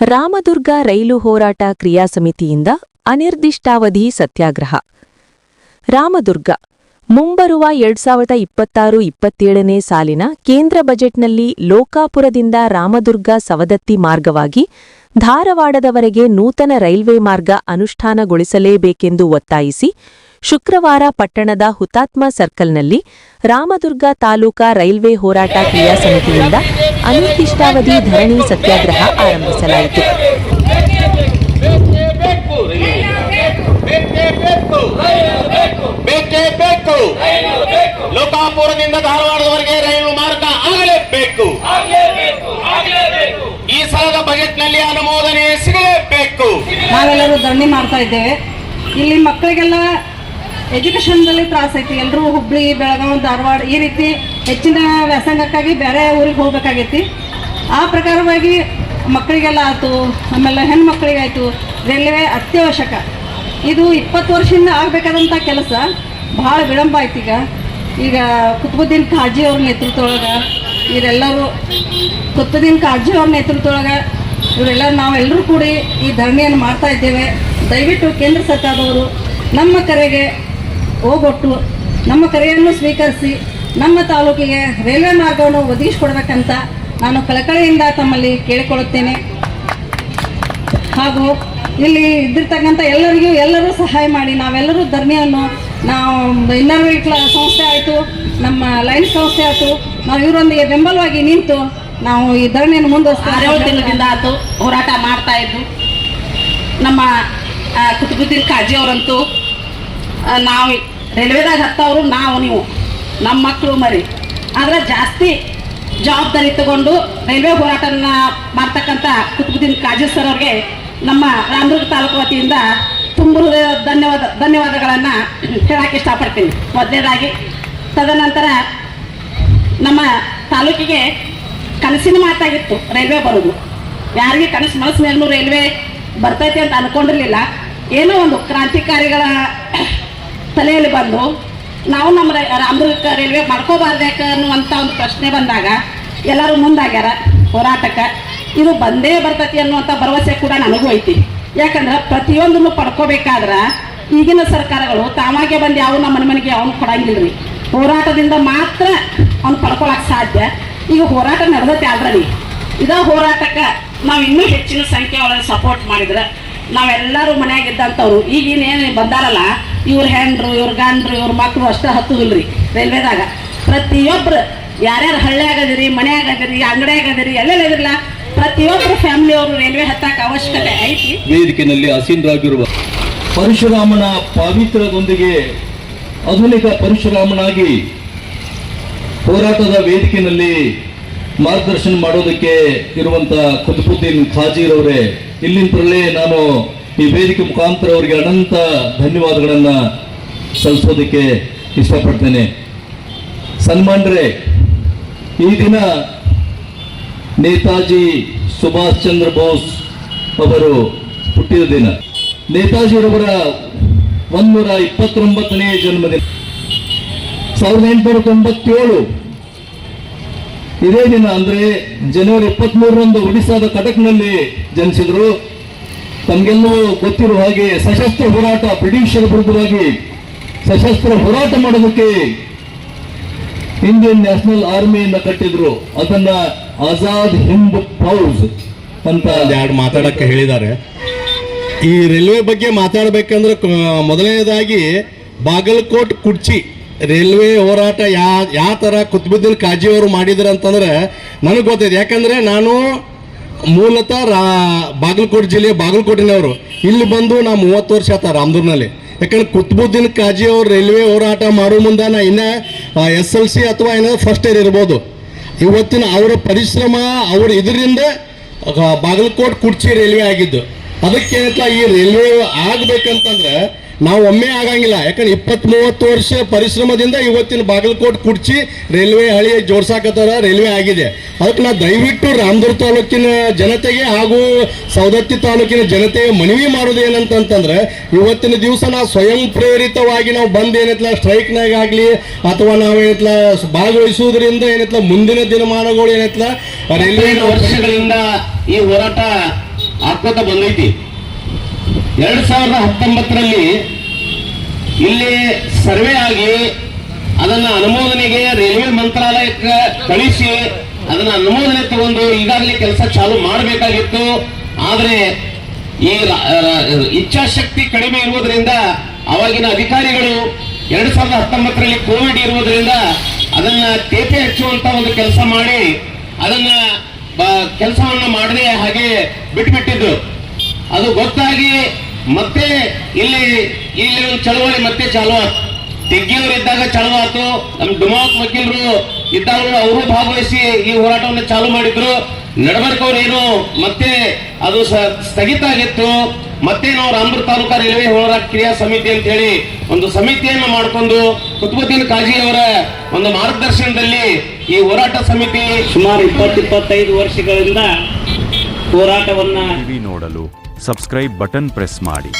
ರಾಮದುರ್ಗ ರೈಲು ಹೋರಾಟ ಕ್ರಿಯಾ ಸಮಿತಿಯಿಂದ ಅನಿರ್ದಿಷ್ಟಾವಧಿ ಸತ್ಯಾಗ್ರಹ. ರಾಮದುರ್ಗ, ಮುಂಬರುವ ಎರಡ್ ಸಾವಿರದ ಇಪ್ಪತ್ತಾರು ಇಪ್ಪತ್ತೇಳನೇ ಸಾಲಿನ ಕೇಂದ್ರ ಬಜೆಟ್ನಲ್ಲಿ ಲೋಕಾಪುರದಿಂದ ರಾಮದುರ್ಗ ಸವದತ್ತಿ ಮಾರ್ಗವಾಗಿ ಧಾರವಾಡದವರೆಗೆ ನೂತನ ರೈಲ್ವೆ ಮಾರ್ಗ ಅನುಷ್ಠಾನಗೊಳಿಸಲೇಬೇಕೆಂದು ಒತ್ತಾಯಿಸಿ ಶುಕ್ರವಾರ ಪಟ್ಟಣದ ಹುತಾತ್ಮ ಸರ್ಕಲ್ನಲ್ಲಿ ರಾಮದುರ್ಗ ತಾಲೂಕಾ ರೈಲ್ವೆ ಹೋರಾಟ ಕ್ರಿಯಾ ಸಮಿತಿಯಿಂದ ಅನಿರ್ದಿಷ್ಟಾವಧಿ ಧರಣಿ ಸತ್ಯಾಗ್ರಹ ಆರಂಭಿಸಲಾಯಿತು. ಲೋಕಾಪುರದಿಂದ ಧಾರವಾಡದವರೆಗೆ ರೈಲು ಮಾರ್ಗ ಆಗಲೇಬೇಕು. ಈ ಸಲದ ಬಜೆಟ್ನಲ್ಲಿ ಅನುಮೋದನೆ ಸಿಗಲೇಬೇಕು. ನಾವೆಲ್ಲರೂ ಧರಣಿ ಮಾಡ್ತಾ ಇದ್ದೇವೆ. ಇಲ್ಲಿ ಮಕ್ಕಳಿಗೆಲ್ಲ ಎಜುಕೇಷನ್ದಲ್ಲಿ ತ್ರಾಸ ಐತಿ. ಎಲ್ಲರೂ ಹುಬ್ಳಿ, ಬೆಳಗಾವಿ, ಧಾರವಾಡ ಈ ರೀತಿ ಹೆಚ್ಚಿನ ವ್ಯಾಸಂಗಕ್ಕಾಗಿ ಬೇರೆ ಊರಿಗೆ ಹೋಗ್ಬೇಕಾಗೈತಿ. ಆ ಪ್ರಕಾರವಾಗಿ ಮಕ್ಕಳಿಗೆಲ್ಲ ಆಯ್ತು ಆಮೇಲೆ ಹೆಣ್ಣು ಮಕ್ಕಳಿಗಾಯ್ತು ರೈಲ್ವೆ ಅತ್ಯವಶ್ಯಕ. ಇದು ಇಪ್ಪತ್ತು ವರ್ಷದಿಂದ ಆಗಬೇಕಾದಂಥ ಕೆಲಸ. ಭಾಳ ವಿಳಂಬ ಆಯ್ತು ಈಗ. ಈಗ ಕುತುಬುದ್ದೀನ್ ಖಾಜಿ ಅವ್ರ ನೇತೃತ್ವದೊಳಗೆ ಇವರೆಲ್ಲರೂ ಕುತುಬುದ್ದೀನ್ ಖಾಜಿ ಅವ್ರ ನೇತೃತ್ವದೊಳಗೆ ಇವರೆಲ್ಲ ನಾವೆಲ್ಲರೂ ಕೂಡಿ ಈ ಧರಣಿಯನ್ನು ಮಾಡ್ತಾ ಇದ್ದೇವೆ. ದಯವಿಟ್ಟು ಕೇಂದ್ರ ಸರ್ಕಾರದವರು ನಮ್ಮ ಕರೆಗೆ ಹೋಗೊಟ್ಟು ನಮ್ಮ ಕರೆಯನ್ನು ಸ್ವೀಕರಿಸಿ ನಮ್ಮ ತಾಲೂಕಿಗೆ ರೈಲ್ವೆ ಮಾರ್ಗವನ್ನು ಒದಗಿಸಿಕೊಡ್ಬೇಕಂತ ನಾನು ಕಳಕಳಿಯಿಂದ ತಮ್ಮಲ್ಲಿ ಕೇಳಿಕೊಳ್ಳುತ್ತೇನೆ. ಹಾಗೂ ಇಲ್ಲಿ ಇದ್ದಿರ್ತಕ್ಕಂಥ ಎಲ್ಲರಿಗೂ ಎಲ್ಲರೂ ಸಹಾಯ ಮಾಡಿ ನಾವೆಲ್ಲರೂ ಧರ್ಮಿಯನ್ನು ನಾವು ಇನ್ನರ್ ವೀಕ್ಲ ಸಂಸ್ಥೆ ಆಯಿತು, ನಮ್ಮ ಲೈನ್ ಸಂಸ್ಥೆ ಆಯಿತು, ನಾವು ಇವರೊಂದಿಗೆ ಬೆಂಬಲವಾಗಿ ನಿಂತು ನಾವು ಈ ಧರಣಿಯನ್ನು ಮುಂದೆ ದಿನದಿಂದ ತಿಂಗಳಿಂದ ಆಯಿತು ಹೋರಾಟ ಮಾಡ್ತಾ ಇದ್ದು ನಮ್ಮ ಕುತುಬುದ್ದೀನ್ ಕಾಜಿ ಅವರಂತೂ ನಾವು ರೈಲ್ವೆದಾಗ ಹತ್ತವರು ನಾವು, ನೀವು. ನಮ್ಮ ಮಕ್ಕಳು ಮರಿ. ಆದರೆ ಜಾಸ್ತಿ ಜವಾಬ್ದಾರಿ ತಗೊಂಡು ರೈಲ್ವೆ ಹೋರಾಟನ ಮಾಡ್ತಕ್ಕಂಥ ಕುತುಬುದ್ದೀನ್ ಕಾಜಿ ಸರ್ ಅವ್ರಿಗೆ ನಮ್ಮ ರಾಮದುರ್ಗ ತಾಲೂಕು ವತಿಯಿಂದ ತುಂಬ ಧನ್ಯವಾದ, ಧನ್ಯವಾದಗಳನ್ನು ಹೇಳಕ್ಕೆ ಇಷ್ಟಪಡ್ತೀನಿ. ಮೊದಲನೇದಾಗಿ ತದನಂತರ ನಮ್ಮ ತಾಲೂಕಿಗೆ ಕನಸಿನ ಮಾತಾಗಿತ್ತು ರೈಲ್ವೆ ಬರೋದು ಯಾರಿಗೆ ಕನಸು ಮನಸ್ಸಿನಾಗೂ ರೈಲ್ವೆ ಬರ್ತೈತೆ ಅಂತ ಅಂದ್ಕೊಂಡಿರಲಿಲ್ಲ ಏನೋ ಒಂದು ಕ್ರಾಂತಿಕಾರಿಗಳ ತಲೆಯಲ್ಲಿ ಬಂದು ನಾವು ನಮ್ಮ ರಾಮದುರ್ಗ ರೈಲ್ವೆ ಮಾಡ್ಕೋಬಾರ್ದಕ್ಕ ಅನ್ನುವಂಥ ಒಂದು ಪ್ರಶ್ನೆ ಬಂದಾಗ ಎಲ್ಲರೂ ಮುಂದಾಗ್ಯಾರ, ಹೋರಾಟಕ್ಕೆ. ಇದು ಬಂದೇ ಬರ್ತೈತಿ ಅನ್ನುವಂಥ ಭರವಸೆ ಕೂಡ ನನಗೂ ಐತಿ. ಯಾಕಂದ್ರೆ ಪ್ರತಿಯೊಂದನ್ನು ಪಡ್ಕೋಬೇಕಾದ್ರೆ ಈಗಿನ ಸರ್ಕಾರಗಳು ತಾವಾಗೆ ಬಂದು ಯಾವ ನಮ್ಮ ಮನೆ ಮನೆಗೆ ಅವನು ರೀ ಹೋರಾಟದಿಂದ ಮಾತ್ರ ಅವ್ನು ಪಡ್ಕೊಳಕ್ಕೆ ಸಾಧ್ಯ. ಈಗ ಹೋರಾಟ ನಡೆದೈತೆ ಆಲ್ರೆಡಿ. ಇದ ಹೋರಾಟಕ್ಕೆ ನಾವು ಇನ್ನೂ ಹೆಚ್ಚಿನ ಸಂಖ್ಯೆ ಒಳಗೆ ಸಪೋರ್ಟ್ ಮಾಡಿದ್ರೆ ನಾವೆಲ್ಲರೂ ಮನೆಯಾಗಿದ್ದಂಥವ್ರು ಈಗ ಇನ್ನೇನು ಬಂದಾರಲ್ಲ ಇವ್ರ ಹೆಂಡ್ರು ಇವ್ರ ಗಂಡ್ರು, ಇವ್ರ ಮಕ್ಕಳು ಅಷ್ಟೇ ಹತ್ತುದಿಲ್ರಿ ರೈಲ್ವೆದಾಗ. ಪ್ರತಿಯೊಬ್ರು ಯಾರ್ಯಾರು ಹಳ್ಳಿಯಾಗ ಆಗದಿರಿ, ಮನೆ ಅದರಿ ಅಂಗಡಿಯಾಗ ಆಗದಿರಿ, ಎಲ್ಲೆಲ್ಲ ಇದ್ರಲ್ಲ ಪ್ರತಿಯೊಬ್ಬರು ಫ್ಯಾಮಿಲಿಯವರು ರೈಲ್ವೆ ಹತ್ತಾಕ ಅವಶ್ಯಕತೆ ಐತಿ. ವೇದಿಕೆಯಲ್ಲಿ ಅಸೀನರಾಗಿರುವ ಪರಶುರಾಮನ ಪಾವಿತ್ರದೊಂದಿಗೆ ಆಧುನಿಕ ಪರಶುರಾಮನಾಗಿ ಹೋರಾಟದ ವೇದಿಕೆಯಲ್ಲಿ ಮಾರ್ಗದರ್ಶನ ಮಾಡೋದಕ್ಕೆ ಇರುವಂತ ಕುತುಬುದ್ದೀನ್ ಖಾಜಿರವರೇ ಇಲ್ಲಿಂದಲೇ ನಾನು ಈ ವೇದಿಕೆ ಮುಖಾಂತರ ಅವರಿಗೆ ಅನಂತ ಧನ್ಯವಾದಗಳನ್ನು ಸಲ್ಲಿಸೋದಕ್ಕೆ ಇಷ್ಟಪಡ್ತೇನೆ. ಸನ್ಮಾನ್ರೆ ಈ ದಿನ ನೇತಾಜಿ ಸುಭಾಷ್ ಚಂದ್ರ ಬೋಸ್ ಅವರು ಹುಟ್ಟಿದ ದಿನ. ನೇತಾಜಿರವರ ಒಂದೂರ ಇಪ್ಪತ್ತೊಂಬತ್ತನೇ ಜನ್ಮದಿನ. ಸಾವಿರದ ಎಂಟುನೂರ ತೊಂಬತ್ತೇಳು. ಇದೇ ದಿನ ಅಂದರೆ ಜನವರಿ ಇಪ್ಪತ್ತ್ಮೂರರಂದು ಒಡಿಶಾದ ಕಟಕ್ನಲ್ಲಿ ಜನಿಸಿದ್ರು. ತಮಗೆಲ್ಲವೂ ಗೊತ್ತಿರುವ ಹಾಗೆ ಸಶಸ್ತ್ರ ಹೋರಾಟ ಬ್ರಿಟಿಷರ ವಿರುದ್ಧವಾಗಿ ಸಶಸ್ತ್ರ ಹೋರಾಟ ಮಾಡೋದಕ್ಕೆ ಇಂಡಿಯನ್ ನ್ಯಾಷನಲ್ ಆರ್ಮಿಯನ್ನ ಕಟ್ಟಿದ್ರು. ಅದನ್ನ ಆಜಾದ್ ಹಿಂದ್ ಫೌಜ್ ಅಂತ ಎರಡು ಮಾತಾಡಕ್ಕೆ ಹೇಳಿದ್ದಾರೆ. ಈ ರೈಲ್ವೆ ಬಗ್ಗೆ ಮಾತಾಡಬೇಕಂದ್ರೆ ಮೊದಲನೇದಾಗಿ ಬಾಗಲಕೋಟ್ ಕುಡ್ಚಿ ರೈಲ್ವೆ ಹೋರಾಟ ಯಾ ಯಾವ ಥರ ಕುತ್ಬುದ್ದೀನ್ ಕಾಜಿಯವರು ಮಾಡಿದ್ರು ಅಂತಂದ್ರೆ ನನಗೆ ಗೊತ್ತಿದೆ ಯಾಕಂದರೆ ನಾನು ಮೂಲತಃ ರಾ ಬಾಗಲಕೋಟೆ ಜಿಲ್ಲೆ ಬಾಗಲಕೋಟಿನವರು. ಇಲ್ಲಿ ಬಂದು ನಾ ಮೂವತ್ತು ವರ್ಷ ಆತ ರಾಮದೂರ್ನಲ್ಲಿ. ಯಾಕಂದ್ರೆ ಕುತ್ಬುದ್ದೀನ್ ಕಾಜಿ ಅವರು ರೈಲ್ವೆ ಹೋರಾಟ ಮಾಡೋ ಮುಂದೆ ನಾ ಇನ್ನ ಎಸ್ ಎಲ್ ಸಿ ಅಥವಾ ಏನಾದ್ರು ಫಸ್ಟ್ ಇಯರ್ ಇರ್ಬೋದು. ಇವತ್ತಿನ ಅವರ ಪರಿಶ್ರಮ, ಅವ್ರ ಇದರಿಂದ ಬಾಗಲಕೋಟ್ ಕುರ್ಚಿ ರೈಲ್ವೆ ಆಗಿದ್ದು. ಅದಕ್ಕೆ ಈ ರೈಲ್ವೆ ಆಗ್ಬೇಕಂತಂದ್ರೆ ನಾವು ಒಮ್ಮೆ ಆಗಂಗಿಲ್ಲ. ಯಾಕಂದ್ರೆ ಇಪ್ಪತ್ತ್ ಮೂವತ್ತು ವರ್ಷ ಪರಿಶ್ರಮದಿಂದ ಇವತ್ತಿನ ಬಾಗಲಕೋಟ್ ಕುಡ್ಚಿ ರೈಲ್ವೆ ಹಳಿ ಜೋಡ್ಸಾಕತ್ತಾರ, ರೈಲ್ವೆ ಆಗಿದೆ. ಅದಕ್ಕೆ ನಾ ದಯವಿಟ್ಟು ರಾಮದುರ್ಗ ತಾಲೂಕಿನ ಜನತೆಗೆ ಹಾಗೂ ಸೌದತ್ತಿ ತಾಲೂಕಿನ ಜನತೆಗೆ ಮನವಿ ಮಾಡೋದು ಏನಂತಂತಂದ್ರೆ, ಇವತ್ತಿನ ದಿವಸ ನಾವು ಸ್ವಯಂ ಪ್ರೇರಿತವಾಗಿ ನಾವು ಬಂದು ಏನೈತ್ಲ ಸ್ಟ್ರೈಕ್ನಾಗ ಆಗಲಿ, ಅಥವಾ ನಾವು ಏನೈತ್ಲ ಭಾಗವಹಿಸುವುದರಿಂದ ಏನೈತ್ಲ ಮುಂದಿನ ದಿನಮಾನಗಳು ಏನೈತ್ಲ, ರೈಲ್ವೆ ವರ್ಷಗಳಿಂದ ಈ ಹೋರಾಟ ಆಗ್ತಾ ಬಂದೈತಿ. ಎರಡ್ ಸಾವಿರದ ಹತ್ತೊಂಬತ್ತರಲ್ಲಿ ಇಲ್ಲಿ ಸರ್ವೆ ಆಗಿ ಅದನ್ನ ಅನುಮೋದನೆಗೆ ರೈಲ್ವೆ ಮಂತ್ರಾಲಯಕ್ಕೆ ಕಳಿಸಿ ಅದನ್ನ ಅನುಮೋದನೆ ತಗೊಂಡು ಈಗಾಗಲೇ ಕೆಲಸ ಚಾಲು ಮಾಡಬೇಕಾಗಿತ್ತು. ಆದರೆ ಈ ಇಚ್ಛಾಶಕ್ತಿ ಕಡಿಮೆ ಇರುವುದರಿಂದ ಅವಾಗಿನ ಅಧಿಕಾರಿಗಳು ಎರಡು ಸಾವಿರದ ಹತ್ತೊಂಬತ್ತರಲ್ಲಿ ಕೋವಿಡ್ ಇರುವುದರಿಂದ ಅದನ್ನ ತೇಪೆ ಹಚ್ಚುವಂತ ಒಂದು ಕೆಲಸ ಮಾಡಿ ಅದನ್ನ ಕೆಲಸವನ್ನು ಮಾಡದೆ ಹಾಗೆ ಬಿಟ್ಬಿಟ್ಟಿದ್ದು ಅದು ಗೊತ್ತಾಗಿ ಮತ್ತೆ ಇಲ್ಲಿ ಇಲ್ಲಿ ಒಂದು ಚಳವಳಿ ಮತ್ತೆ ಚಾಲು ಆಯ್ತು ತೆಗ್ಗಿಯವರು ಇದ್ದಾಗ ಚಾಲು ಆಯ್ತು ನಮ್ಮ ಡುಮಾಕ್ ವಕೀಲರು ಇದ್ದಾಗ ಅವರು ಭಾಗವಹಿಸಿ ಈ ಹೋರಾಟವನ್ನು ಚಾಲು ಮಾಡಿದ್ರು. ನಡಬರ್ಕವ್ರು ಏನು ಮತ್ತೆ ಅದು ಸ- ಸ್ಥಗಿತ ಆಗಿತ್ತು. ಮತ್ತೆ ನಾವು ರಾಮಪುರ ತಾಲೂಕಾ ರೈಲ್ವೆ ಹೋರಾಟ ಕ್ರಿಯಾ ಸಮಿತಿ ಅಂತ ಹೇಳಿ ಒಂದು ಸಮಿತಿಯನ್ನು ಮಾಡಿಕೊಂಡು ಕುತುಬುದ್ದೀನ್ ಕಾಜಿ ಅವರ ಒಂದು ಮಾರ್ಗದರ್ಶನದಲ್ಲಿ ಈ ಹೋರಾಟ ಸಮಿತಿ ಸುಮಾರು ಇಪ್ಪತ್ತು ಇಪ್ಪತ್ತೈದು ವರ್ಷಗಳಿಂದ ಹೋರಾಟವನ್ನ ಟಿವಿ ನೋಡಲು ಸಬ್ಸ್ಕ್ರೈಬ್ ಬಟನ್ ಪ್ರೆಸ್ ಮಾಡಿ